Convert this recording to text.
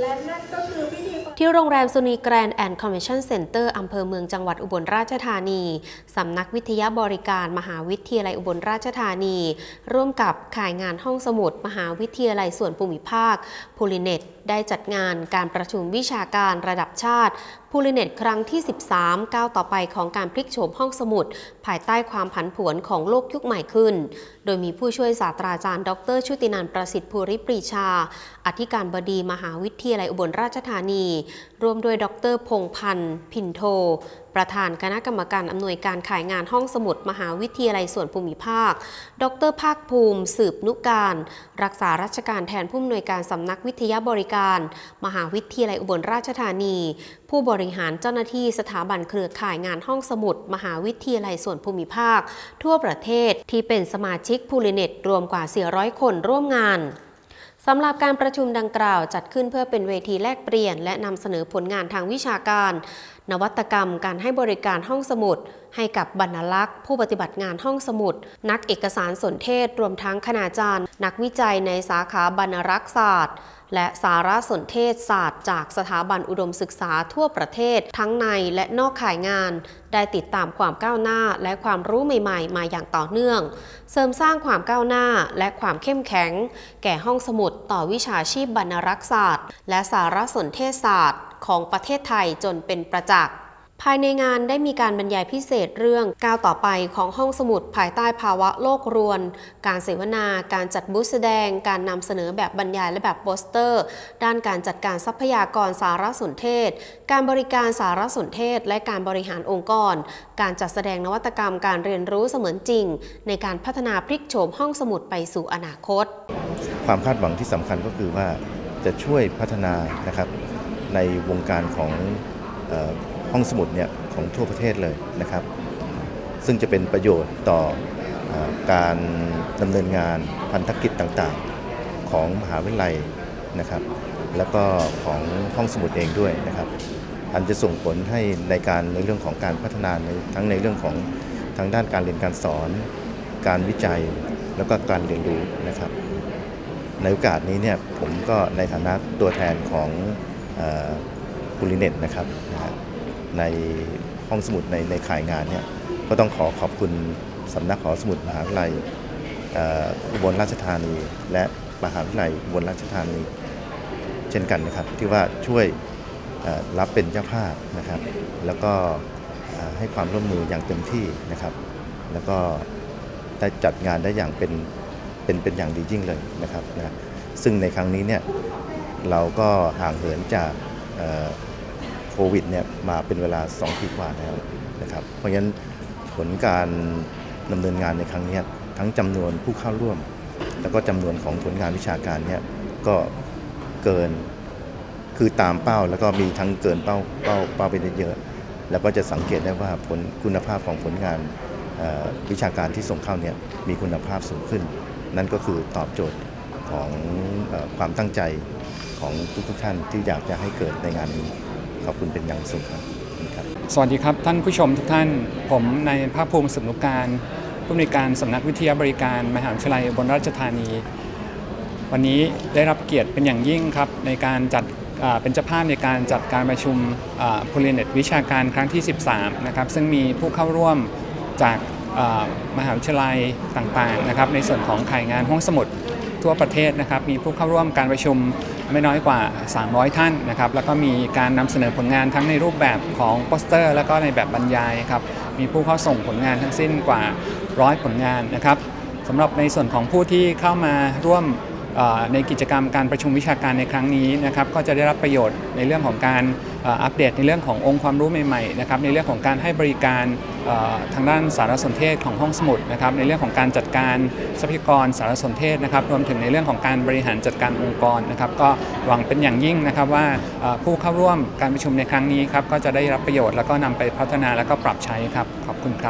และนั่นก็คือพิธีที่โรงแรมสุนีแกรนด์แอนด์คอนเวนชั่นเซ็นเตอร์อำเภอเมืองจังหวัดอุบลราชธานี สำนักวิทยาบริการมหาวิทยาลัยอุบลราชธานี ร่วมกับข่ายงานห้องสมุด มหาวิทยาลัยส่วนภูมิภาคพูลิเนตได้จัดงานการประชุมวิชาการระดับชาติพูลิเนตครั้งที่ 13 ก้าวต่อไปของการพลิกโฉมห้องสมุด ภายใต้ความผันผวนของโลกยุคใหม่ขึ้น โดยมีผู้ช่วยศาสตราจารย์ ดร ชุตินันท์ประสิทธิ์ภูริปรีชา อธิการบดีมหาวิทยาลัยอุบลราชธานี ร่วมด้วยดร พงษ์พันธ์ พินโท ประธานคณะกรรมการอำนวยการขายงานห้องสมุดมหาวิทยาลัยส่วนภูมิภาค ดรภาคภูมิ สืบนุการ รักษาราชการแทนผู้อำนวยการสำนักวิทยาบริการ มหาวิทยาลัยอุบลราชธานี ผู้บริหารเจ้าหน้าที่สถาบันเครือข่ายงานห้องสมุด มหาวิทยาลัยส่วนภูมิภาค ทั่วประเทศที่เป็นสมาชิกพูลิเน็ตรวมกว่า 400 คนร่วมงาน สำหรับการประชุมดังกล่าวจัดขึ้นเพื่อเป็นเวทีแลกเปลี่ยน และนำเสนอผลงานทางวิชาการ นวัตกรรมการให้บริการห้องสมุด ให้กับบรรลักษ์ ผู้ปฏิบัติงานห้องสมุด นักเอกสารสนเทศ รวมทั้งคณาจารย์ นักวิจัยในสาขาบรรลักษ์ศาสตร์ และสารสนเทศศาสตร์จากสถาบันอุดมศึกษาทั่วประเทศ ทั้งในและนอกข่ายงาน ได้ติดตามความก้าวหน้าและความรู้ใหม่ๆ มาอย่างต่อเนื่อง เสริมสร้างความก้าวหน้าและความเข้มแข็ง แก่ห้องสมุดต่อวิชาชีพบรรณรักษ์ศาสตร์ และสารสนเทศศาสตร์ ของประเทศไทยจนเป็นประจักษ์ ภายในงานได้มีการบรรยายพิเศษเรื่องก้าวต่อไปของห้องสมุดภายใต้ภาวะโลกรวน การเสวนา การจัดบูธแสดง การนำเสนอแบบบรรยายและแบบโปสเตอร์ ด้านการจัดการทรัพยากรสารสนเทศ การบริการสารสนเทศ และการบริหารองค์กร การจัดแสดงนวัตกรรมการเรียนรู้เสมือนจริง ในการพัฒนาพลิกโฉมห้องสมุดไปสู่อนาคต ความคาดหวังที่สำคัญก็คือว่าจะช่วยพัฒนานะครับในวงการของ ห้องสมุดเนี่ยของทั่วประเทศเลยนะครับ ซึ่งจะเป็นประโยชน์ต่ออการดำเนินงานพันธกิจต่างๆ ของมหาวิทยาลัยนะครับ แล้วก็ของห้องสมุดเองด้วยนะครับอันจะส่งผลให้ในการในเรื่องของการพัฒนาในทั้งในเรื่องของทางด้านการเรียนการสอน การวิจัยแล้วก็การเรียนรู้นะครับ ในโอกาสนี้เนี่ยผมก็ในฐานะตัวแทนของบูลิเน็ตนะครับนะฮะ ในห้องสมุดในในขายงานเนี่ยก็ต้องขอขอบคุณสำนักหอสมุดมหาวิทยาลัยอุบลราชธานี และมหาวิทยาลัยอุบลราชธานี เช่นกันนะครับที่ว่าช่วยรับเป็นเจ้าภาพนะครับ แล้วก็ให้ความร่วมมืออย่างเต็มที่นะครับ แล้วก็ได้จัดงานได้อย่างเป็นเป็นเป็นอย่างดียิ่งเลยนะครับนะซึ่งในครั้งนี้เนี่ยเราก็ห่างเหินจาก ควิดเนี่ยมาเป็นเวลา 2 ปีกว่าแล้วนะครับ เพราะฉะนั้นผลการดำเนินงานในครั้งนี้ทั้งจำนวนผู้เข้าร่วม แล้วก็จำนวนของผลงานวิชาการเนี่ยก็เกินคือตามเป้าแล้วก็มีทั้งเกินเป้าเป้าเป้าไปเยอะ แล้วก็จะสังเกตได้ว่าผลคุณภาพของผลงานวิชาการที่ส่งเข้าเนี่ยมีคุณภาพสูงขึ้น นั่นก็คือตอบโจทย์ของอความตั้งใจของทุกๆท่านที่อยากจะให้เกิดในงานนี้ ขอบคุณเป็นอย่างสูงครับสวัสดีครับท่านผู้ชมทุกท่าน ผมนายภาคภูมิสุนุการผู้อำนวยการสำนักวิทยาบริการมหาวิทยาลัยบลราชธานี วันนี้ได้รับเกียรติเป็นอย่างยิ่งครับในการจัดเป็นเจ้าภาพในการจัดการประชุมพูลเนตวิชาการครั้งที่ 13 นะครับ ซึ่งมีผู้เข้าร่วมจากมหาวิทยาลัยต่างๆนะครับ ในส่วนของข่ายงานห้องสมุดทั่วประเทศนะครับ มีผู้เข้าร่วมการประชุม ไม่น้อยกว่า 300 ท่านนะครับแล้วก็มีการนำเสนอผลงานทั้งในรูปแบบของโปสเตอร์ แล้วก็ในแบบบรรยายครับมีผู้เข้าส่งผลงานทั้งสิ้นกว่าร้อยผลงานนะครับสำหรับในส่วนของผู้ที่เข้ามาร่วม ในกิจกรรมการประชุมวิชาการในครั้งนี้นะครับก็จะได้รับประโยชน์ในเรื่องของการอัปเดตในเรื่องขององค์ความรู้ใหม่ๆนะครับในเรื่องของการให้บริการทางด้านสารสนเทศของห้องสมุดนะครับในเรื่องของการจัดการทรัพยากรสารสนเทศนะครับรวมถึงในเรื่องของการบริหารจัดการองค์กรนะครับก็หวังเป็นอย่างยิ่งนะครับว่าผู้เข้าร่วมการประชุมในครั้งนี้ครับก็จะได้รับประโยชน์แล้วก็นำไปพัฒนาแล้วก็ปรับใช้ครับขอบคุณครับ